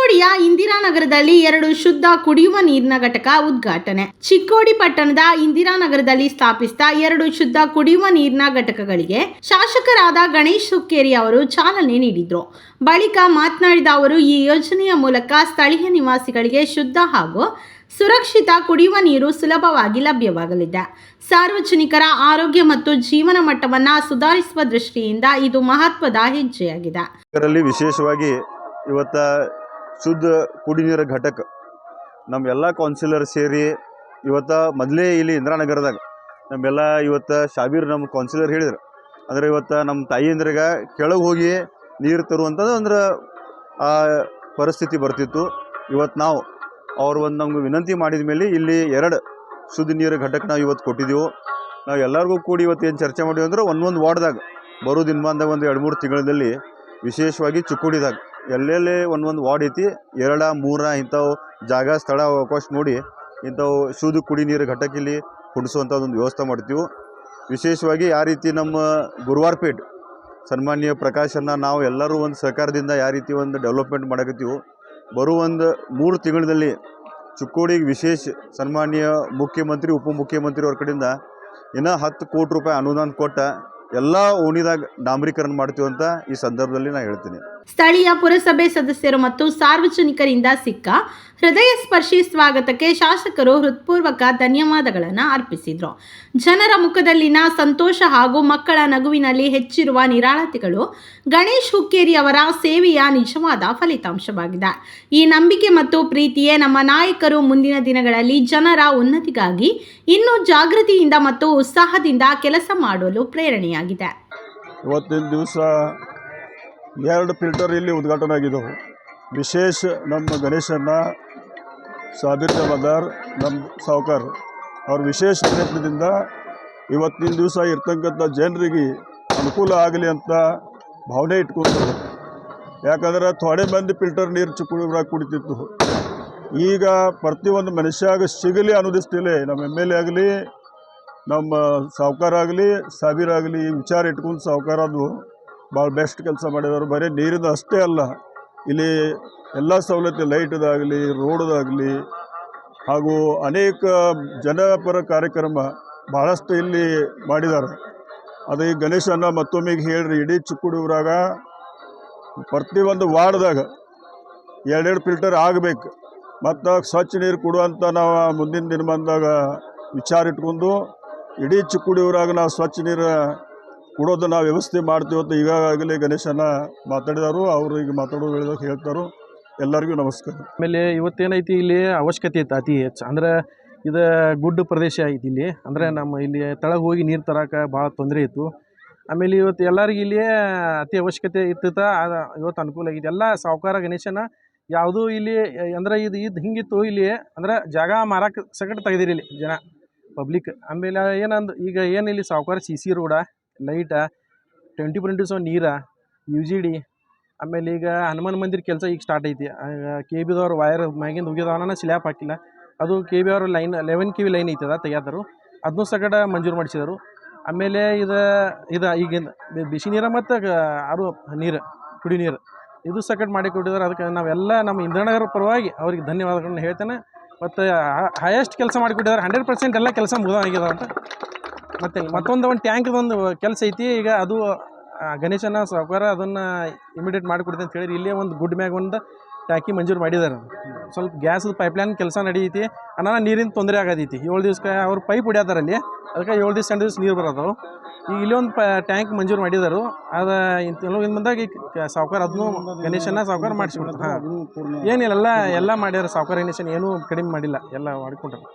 ಚಿಕ್ಕೋಡಿಯ ಇಂದಿರಾನಗರದಲ್ಲಿ ಎರಡು ಶುದ್ಧ ಕುಡಿಯುವ ನೀರಿನ ಘಟಕ ಉದ್ಘಾಟನೆ. ಚಿಕ್ಕೋಡಿ ಪಟ್ಟಣದ ಇಂದಿರಾನಗರದಲ್ಲಿ ಸ್ಥಾಪಿಸಿದ ಎರಡು ಶುದ್ಧ ಕುಡಿಯುವ ನೀರಿನ ಘಟಕಗಳಿಗೆ ಶಾಸಕರಾದ ಗಣೇಶ್ ಹುಕ್ಕೇರಿ ಅವರು ಚಾಲನೆ ನೀಡಿದ್ರು. ಬಳಿಕ ಮಾತನಾಡಿದ ಅವರು, ಈ ಯೋಜನೆಯ ಮೂಲಕ ಸ್ಥಳೀಯ ನಿವಾಸಿಗಳಿಗೆ ಶುದ್ಧ ಹಾಗೂ ಸುರಕ್ಷಿತ ಕುಡಿಯುವ ನೀರು ಸುಲಭವಾಗಿ ಲಭ್ಯವಾಗಲಿದೆ. ಸಾರ್ವಜನಿಕರ ಆರೋಗ್ಯ ಮತ್ತು ಜೀವನ ಮಟ್ಟವನ್ನು ಸುಧಾರಿಸುವ ದೃಷ್ಟಿಯಿಂದ ಇದು ಮಹತ್ವದ ಹೆಜ್ಜೆಯಾಗಿದೆ. ವಿಶೇಷವಾಗಿ ಇವತ್ತ ಶುದ್ಧ ಕುಡಿ ನೀರು ಘಟಕ. ನಮ್ಮ ಎಲ್ಲ ಕೌನ್ಸಿಲರ್ ಸೇರಿ ಇವತ್ತು ಮೊದಲೇ ಇಲ್ಲಿ ಇಂದಿರಾನಗರದಾಗ, ನಮ್ಮೆಲ್ಲ ಇವತ್ತು ಶಾಬೀರ್ ನಮ್ಮ ಕೌನ್ಸಿಲರ್ ಹೇಳಿದ್ರು. ಅಂದರೆ ಇವತ್ತು ನಮ್ಮ ತಾಯಿಯಂದ್ರಿಗೆ ಕೆಳಗೆ ಹೋಗಿ ನೀರು ತರುವಂಥದ್ದು ಅಂದ್ರೆ ಆ ಪರಿಸ್ಥಿತಿ ಬರ್ತಿತ್ತು. ಇವತ್ತು ನಾವು ಅವ್ರು ಒಂದು ನಮ್ಗೆ ವಿನಂತಿ ಮಾಡಿದ ಮೇಲೆ ಇಲ್ಲಿ ಎರಡು ಶುದ್ಧ ನೀರು ಘಟಕ ನಾವು ಇವತ್ತು ಕೊಟ್ಟಿದ್ದೆವು ನಾವು ಎಲ್ಲರಿಗೂ ಕೂಡಿ ಇವತ್ತು ಏನು ಚರ್ಚೆ ಮಾಡಿವಿ ಅಂದ್ರೆ ಒಂದೊಂದು ವಾರ್ಡ್ದಾಗ, ಬರೋ ದಿನಮಾನದಾಗ ಒಂದು ಎರಡು ಮೂರು ತಿಂಗಳಲ್ಲಿ ವಿಶೇಷವಾಗಿ ಚಿಕ್ಕೋಡಿದಾಗ. ಎಲ್ಲೆಲ್ಲಿ ಒಂದೊಂದು ವಾರ್ಡ್ ಐತಿ, ಎರಡ ಮೂರ ಇಂಥವು ಜಾಗ, ಸ್ಥಳ, ಅವಕಾಶ ನೋಡಿ ಇಂಥವು ಶುದ್ಧ ಕುಡಿ ನೀರು ಘಟಕ ಇಲ್ಲಿ ಕುಡಿಸುವಂಥದ್ದೊಂದು ವ್ಯವಸ್ಥೆ ಮಾಡ್ತೀವಿ. ವಿಶೇಷವಾಗಿ ಯಾವ ರೀತಿ ನಮ್ಮ ಗುರುವಾರಪೇಟ್ ಸನ್ಮಾನ್ಯ ಪ್ರಕಾಶನ ನಾವು ಎಲ್ಲರೂ ಒಂದು ಸಹಕಾರದಿಂದ ಯಾವ ರೀತಿ ಒಂದು ಡೆವಲಪ್ಮೆಂಟ್ ಮಾಡಕತ್ತೀವಿ. ಬರುವ ಒಂದು ಮೂರು ತಿಂಗಳಲ್ಲಿ ಚಿಕ್ಕೋಡಿಗೆ ವಿಶೇಷ ಸನ್ಮಾನ್ಯ ಮುಖ್ಯಮಂತ್ರಿ ಉಪಮುಖ್ಯಮಂತ್ರಿ ಅವ್ರ ಕಡೆಯಿಂದ ಇನ್ನೂ ಹತ್ತು ಕೋಟಿ ರೂಪಾಯಿ ಅನುದಾನ ಕೊಟ್ಟ ಎಲ್ಲ ಓಣಿದಾಗ ಡಾಂಬರೀಕರಣ ಮಾಡ್ತೀವಂತ ಈ ಸಂದರ್ಭದಲ್ಲಿ ನಾನು ಹೇಳ್ತೀನಿ. ಸ್ಥಳೀಯ ಪುರಸಭೆ ಸದಸ್ಯರು ಮತ್ತು ಸಾರ್ವಜನಿಕರಿಂದ ಸಿಕ್ಕ ಹೃದಯ ಸ್ಪರ್ಶಿ ಸ್ವಾಗತಕ್ಕೆ ಶಾಸಕರು ಹೃತ್ಪೂರ್ವಕ ಧನ್ಯವಾದಗಳನ್ನು ಅರ್ಪಿಸಿದರು. ಜನರ ಮುಖದಲ್ಲಿನ ಸಂತೋಷ ಹಾಗೂ ಮಕ್ಕಳ ನಗುವಿನಲ್ಲಿ ಹೆಚ್ಚಿರುವ ನಿರಾಳತೆಗಳು ಗಣೇಶ್ ಹುಕ್ಕೇರಿ ಅವರ ಸೇವೆಯ ನಿಜವಾದ ಫಲಿತಾಂಶವಾಗಿದೆ. ಈ ನಂಬಿಕೆ ಮತ್ತು ಪ್ರೀತಿಯೇ ನಮ್ಮ ನಾಯಕರು ಮುಂದಿನ ದಿನಗಳಲ್ಲಿ ಜನರ ಉನ್ನತಿಗಾಗಿ ಇನ್ನೂ ಜಾಗೃತಿಯಿಂದ ಮತ್ತು ಉತ್ಸಾಹದಿಂದ ಕೆಲಸ ಮಾಡಲು ಪ್ರೇರಣೆಯಾಗಿದೆ. ಇವತ್ತಿನ ದಿವಸ ಎರಡು ಫಿಲ್ಟರ್ ಇಲ್ಲಿ ಉದ್ಘಾಟನೆ ಆಗಿದ್ದವು. ವಿಶೇಷ ನಮ್ಮ ಗಣೇಶನ್ನ ಸಾಬೀರ್ ಜಮಾದಾರ್ ನಮ್ಮ ಸಾವುಕಾರ. ಅವ್ರ ವಿಶೇಷ ಪ್ರಯತ್ನದಿಂದ ಇವತ್ತಿನ ದಿವಸ ಇರ್ತಕ್ಕಂಥ ಜನರಿಗೆ ಅನುಕೂಲ ಆಗಲಿ ಅಂತ ಭಾವನೆ ಇಟ್ಕೊಂಡು ಯಾಕಂದ್ರೆ ಥೋಡೆ ಮಂದಿ ಫಿಲ್ಟರ್ ನೀರು ಚಿಕ್ಕ ಕುಡಿತಿತ್ತು. ಈಗ ಪ್ರತಿಯೊಂದು ಮನುಷ್ಯಾಗ ಸಿಗಲಿ ಅನುದಿಸ್ತಿಲ್ಲ ನಮ್ಮ ಎಂ ಎಲ್ ಎ ಆಗಲಿ, ನಮ್ಮ ಸಾವುಕಾರ ಆಗಲಿ ಸಾಬೀರ್ ಆಗಲಿ ಈ ವಿಚಾರ ಇಟ್ಕೊಂಡು ಸಾವುಕಾರದು ಭಾಳ ಬೆಸ್ಟ್ ಕೆಲಸ ಮಾಡಿದವರು. ಬರೀ ನೀರಿಂದು ಅಷ್ಟೇ ಅಲ್ಲ. ಇಲ್ಲಿ ಎಲ್ಲ ಸವಲತ್ತು ಲೈಟ್ದಾಗಲಿ, ರೋಡ್ದಾಗಲಿ, ಹಾಗೂ ಅನೇಕ ಜನಪರ ಕಾರ್ಯಕ್ರಮ ಭಾಳಷ್ಟು ಇಲ್ಲಿ ಮಾಡಿದ್ದಾರೆ ಅದು ಈ ಗಣೇಶನ ಮತ್ತೊಮ್ಮೆ ಹೇಳ್ರಿ, ಇಡೀ ಚಿಕ್ಕುಡಿ ಪ್ರತಿ ಪ್ರತಿಯೊಂದು ವಾರ್ಡ್ದಾಗ ಎರಡೆರಡು ಫಿಲ್ಟರ್ ಆಗಬೇಕು. ಮತ್ತು ಸ್ವಚ್ಛ ನೀರು ಕೊಡುವಂಥ ನಾವು ಮುಂದಿನ ದಿನಮಾನದಾಗ ವಿಚಾರ ಇಟ್ಕೊಂಡು ಇಡೀ ಚಿಕ್ಕುಡಿ ಊರಾಗ ನಾವು ಸ್ವಚ್ಛ ನೀರು ಕೊಡೋದು ವ್ಯವಸ್ಥೆ ಮಾಡ್ತೀವಿ ಅಂತ ಈಗಾಗಲೇ ಗಣೇಶನ ಮಾತಾಡಿದಾರು, ಅವರು ಈಗ ಮಾತಾಡೋದು ಹೇಳಿದಾಗ ಹೇಳ್ತಾರೋ. ಎಲ್ಲರಿಗೂ ನಮಸ್ಕಾರ. ಆಮೇಲೆ ಇವತ್ತೇನೈತಿ ಇಲ್ಲಿ ಅವಶ್ಯಕತೆ ಐತೆ ಅತಿ ಹೆಚ್ಚು. ಅಂದ್ರೆ ಇದು ಗುಡ್ಡ ಪ್ರದೇಶ ಐತಿ ಇಲ್ಲಿ. ಅಂದರೆ ನಮ್ಮ ಇಲ್ಲಿ ತಳಗೆ ಹೋಗಿ ನೀರು ತರಕ್ಕೆ ಭಾಳ ತೊಂದರೆ ಇತ್ತು. ಆಮೇಲೆ ಇವತ್ತು ಎಲ್ಲರಿಗೂ ಇಲ್ಲಿ ಅತಿ ಅವಶ್ಯಕತೆ ಅದು ಇವತ್ತು ಅನುಕೂಲ ಆಗಿದೆ. ಎಲ್ಲ ಸಾವುಕಾರ ಗಣೇಶನ ಯಾವುದೂ ಇಲ್ಲಿ, ಅಂದ್ರೆ ಇದು ಇದು ಹಿಂಗಿತ್ತು ಇಲ್ಲಿ, ಅಂದ್ರೆ ಜಾಗ ಮಾರಕ್ಕೆ ಸಗಟ್ ತೆಗೆದಿರಿ ಇಲ್ಲಿ ಜನ ಪಬ್ಲಿಕ್ ಆಮೇಲೆ ಏನಂದು ಈಗ ಏನಿಲ್ಲಿ ಸಾವುಕಾರ C C road light twenty four into seven ನೀರ ಯು ಜಿ ಡಿ ಆಮೇಲೆ ಈಗ ಹನುಮಾನ್ ಮಂದಿರ ಕೆಲಸ ಈಗ ಸ್ಟಾರ್ಟ್ ಐತಿ. ಕೆ ಬಿದವ್ರು ವೈರ್ ಮ್ಯಾಗಿಂದ ಹೋಗಿದವನ ಸ್ಲ್ಯಾಪ್ ಹಾಕಿಲ್ಲ. ಅದು ಕೆ ಬಿ ಅವ್ರ line eleven K V line ಐತದ ತೆಗ್ಯಾದರು. ಅದನ್ನೂ ಸಗಡ ಮಂಜೂರು ಮಾಡಿಸಿದರು. ಆಮೇಲೆ ಇದು ಇದು ಈಗ ಬಿಸಿ ನೀರು ಮತ್ತು ಆರು ನೀರು, ಕುಡಿ ನೀರು. ಇದು ಸಕಟ್ ಮಾಡಿ ಕೊಟ್ಟಿದ್ದಾರೆ ಅದಕ್ಕೆ ನಾವೆಲ್ಲ ನಮ್ಮ ಇಂದ್ರನಗರ ಪರವಾಗಿ ಅವ್ರಿಗೆ ಧನ್ಯವಾದಗಳನ್ನ ಹೇಳ್ತೇನೆ. ಮತ್ತು ಹೈಯೆಸ್ಟ್ ಕೆಲಸ ಮಾಡಿಕೊಟ್ಟಿದ್ದಾರೆ ಹಂಡ್ರೆಡ್ ಪರ್ಸೆಂಟ್ ಎಲ್ಲ ಕೆಲಸ ಮುಗಿದ ಅಂತ ಮತ್ತು ಮತ್ತೊಂದು ಒಂದು ಟ್ಯಾಂಕ್ದೊಂದು ಕೆಲಸ ಐತಿ. ಈಗ ಅದು ಗಣೇಶನ ಸಾವುಕಾರ ಅದನ್ನು ಇಮಿಡಿಯೇಟ್ ಮಾಡಿಕೊಡ್ತೀನಿ ಅಂತ ಹೇಳಿ ಇಲ್ಲೇ ಒಂದು ಗುಡ್ ಮ್ಯಾಗ ಒಂದು ಟ್ಯಾಂಕಿ ಮಂಜೂರು ಮಾಡಿದ್ದಾರೆ ಸ್ವಲ್ಪ ಗ್ಯಾಸ್ದು ಪೈಪ್ಲೈನ್ ಕೆಲಸ ನಡೆಯೈತಿ ಅನ್ನ ನೀರಿನ ತೊಂದರೆ ಆಗತೈತಿ. ಏಳು ದಿವ್ಸಕ್ಕೆ ಅವ್ರು ಪೈಪ್ ಹೊಡ್ಯಾತಾರ ಅಲ್ಲಿ. ಅದಕ್ಕೆ ಏಳು ದಿವ್ಸ, ಎಂಟು ದಿವ್ಸ ನೀರು ಬರೋದು ಈಗ ಇಲ್ಲಿ ಒಂದು ಪ ಟ್ಯಾಂಕ್ ಮಂಜೂರು ಮಾಡಿದರು. ಅದು ಇನ್ನು ಬಂದಾಗ ಈಗ ಸಾವುಕಾರ ಅದನ್ನು ಗಣೇಶನ ಸಾವುಕಾರ ಮಾಡಿಸ್ಬಿಡ್ತಾರೆ ಹಾಂ. ಏನಿಲ್ಲ, ಎಲ್ಲ ಎಲ್ಲ ಮಾಡ್ಯಾರ ಸಾವುಕಾರ ಗಣೇಶನ, ಏನೂ ಕಡಿಮೆ ಮಾಡಿಲ್ಲ. ಎಲ್ಲ ಮಾಡ್ಕೊಂಡ್ರು